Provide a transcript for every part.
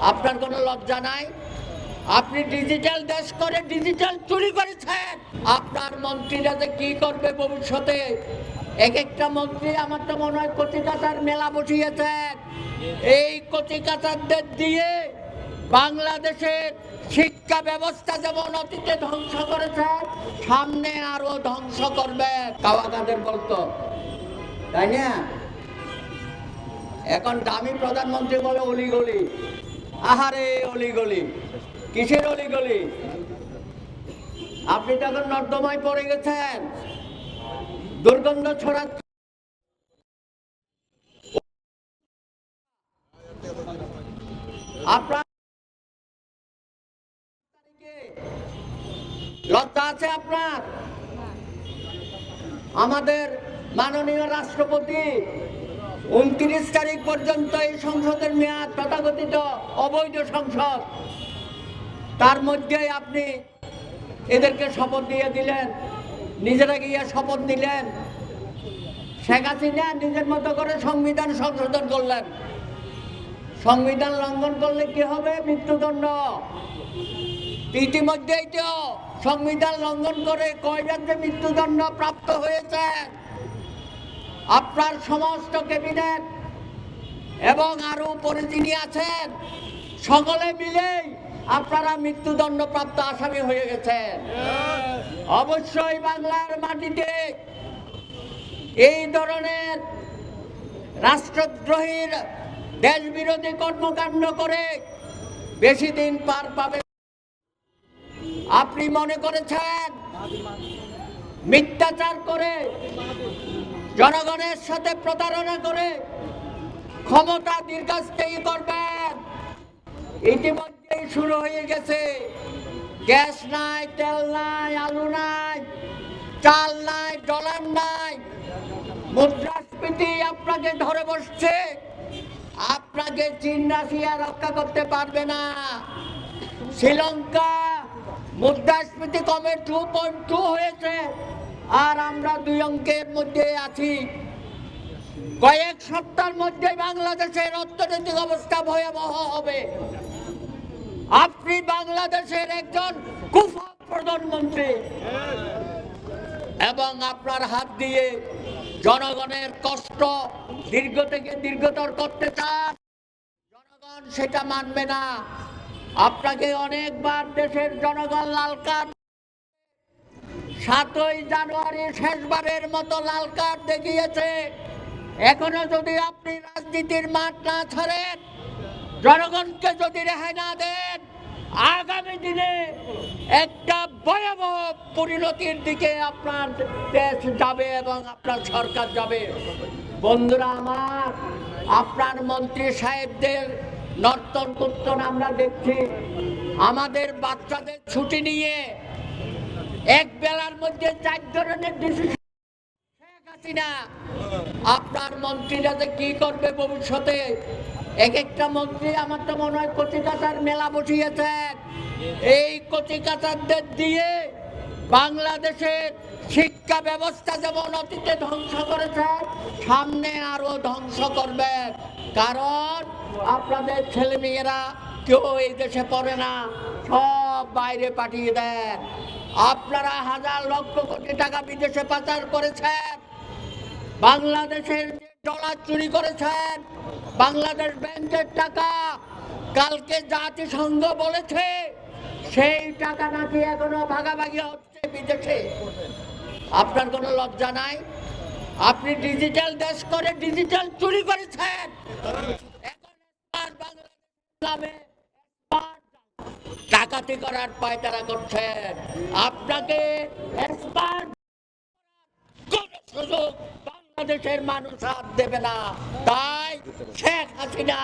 আপনার কোনো লজ্জা নাই? আপনি ডিজিটাল দেশ করে ডিজিটাল চুরি করেছেন। আপনার মন্ত্রীরা যে কি করবে ভবিষ্যতে? এক একটা মন্ত্রী, আমার তো মনে হয় কচিকাতার মেলা বসিয়েছেন। এই কচিকাতারদের দিয়ে বাংলাদেশের শিক্ষা ব্যবস্থা যেমন অতীতে ধ্বংস করেছে, সামনে আরও ধ্বংস করবে। কাওয়া কাদের বলতো। তাই না? এখন দামি প্রধানমন্ত্রী বলে অলিগলি। আহারে অলিগলি কিসের অলিগলি? আপনি তখন নর্দমায় পড়ে গেছেন। দুর্গন্ধ ছড়াচ্ছে আপনার লজ্জা আছে আপনার? আমাদের মাননীয় রাষ্ট্রপতি উনত্রিশ তারিখ পর্যন্ত এই সংসদের মেয়াদ তথাকথিত অবৈধ সংসদ। তার মধ্যেই আপনি এদেরকে শপথ দিয়ে দিলেন, নিজেরা গিয়ে শপথ নিলেন শেখ হাসিনা নিজের মতো করে সংবিধান সংশোধন করলেন। সংবিধান লঙ্ঘন করলে কি হবে? মৃত্যুদণ্ড। ইতিমধ্যেই তো সংবিধান লঙ্ঘন করে কয়জন যে মৃত্যুদণ্ড প্রাপ্ত হয়েছে? আপনার সমস্ত ক্যাবিনেট এবং আরও উপরে যিনি আছেন, সকলে মিলেই আপনারা মৃত্যুদণ্ড প্রাপ্ত আসামি হয়ে গেছেন। অবশ্যই বাংলার মাটিতে এই ধরনের রাষ্ট্রদ্রোহীর দেশ বিরোধী কর্মকাণ্ড করে বেশি দিন পার পাবে। আপনি মনে করেছেন মিথ্যাচার করে জনগণের সাথে প্রতারণা করে ক্ষমতা দীর্ঘস্থায়ী করবেন ইতিমধ্যেই শুরু হয়ে গেছে। গ্যাস নাই, তেল নাই, আলু নাই, চাল নাই, ডলার নাই। মুদ্রাস্ফীতি আপনাকে ধরে বসছে। আপনাকে চীন, রাশিয়া রক্ষা করতে পারবে না। শ্রীলঙ্কা মুদ্রাস্ফীতি কমে টু পয়েন্ট টু হয়েছে। আর আমরা দুই অঙ্কের মধ্যে আছি। কয়েক সপ্তাহের মধ্যে বাংলাদেশের অর্থনৈতিক অবস্থা ভয়াবহ হবে। আপনি বাংলাদেশের একজন কুফা প্রধানমন্ত্রী। এবং আপনার হাত দিয়ে জনগণের কষ্ট দীর্ঘ থেকে দীর্ঘতর করতে চান। জনগণ সেটা মানবে না। আপনাকে অনেকবার দেশের জনগণ লাল কার্ড সাতই জানুয়ারি শেষবারের মতো লাল কার্ড দেখিয়েছে। এখনও যদি আপনি রাজনীতির মাঠ না ছাড়েন, জনগণকে যদি রেহাই না দেন, আগামী দিনে একটা ভয়াবহ পরিণতির দিকে আপনার দেশ যাবে এবং আপনার সরকার যাবে। বন্ধুরা আমার, আপনার মন্ত্রী সাহেবদের নর্তন কীর্তন আমরা দেখছি। আমাদের বাচ্চাদের ছুটি নিয়ে এক বেলার মধ্যে চার ধরনের ডিসিশন শেখ হাসিনা, আপনার মন্ত্রীরা যে কি করবে ভবিষ্যতে? এক একটা মন্ত্রী, আমার তো মনে হয় কচিকাতার মেলা বসিয়েছেন এই কচিকাতারদের দিয়ে বাংলাদেশের শিক্ষা ব্যবস্থা যেমন অতীতে ধ্বংস করেছে, সামনে আরও ধ্বংস করবেন কারণ আপনাদের ছেলেমেয়েরা কেউ এই দেশে পড়ে না, সব বাইরে পাঠিয়ে দেন। আপনারা হাজার লক্ষ কোটি টাকা বিদেশে পাচার করেছেন। বাংলাদেশের ডলার চুরি করেছেন, বাংলাদেশ ব্যাংকের টাকা, কালকে জাতিসংঘ বলেছে, সেই টাকা নাকি এখনও ভাগাভাগি হচ্ছে বিদেশে। আপনার কোনো লজ্জা নাই? আপনি ডিজিটাল দেশ করে ডিজিটাল চুরি করেছেন। এখন বাংলাদেশ ডাকাতি করার পায়তারা করছেন। আপনাকে বাংলাদেশের মানুষ হাত দেবে না। তাই শেখ হাসিনা,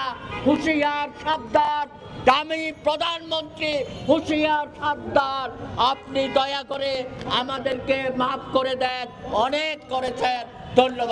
হুঁশিয়ার সাবধান দামি প্রধানমন্ত্রী হুঁশিয়ার সাবধান আপনি দয়া করে আমাদেরকে মাফ করে দেন। অনেক করেছেন। ধন্যবাদ।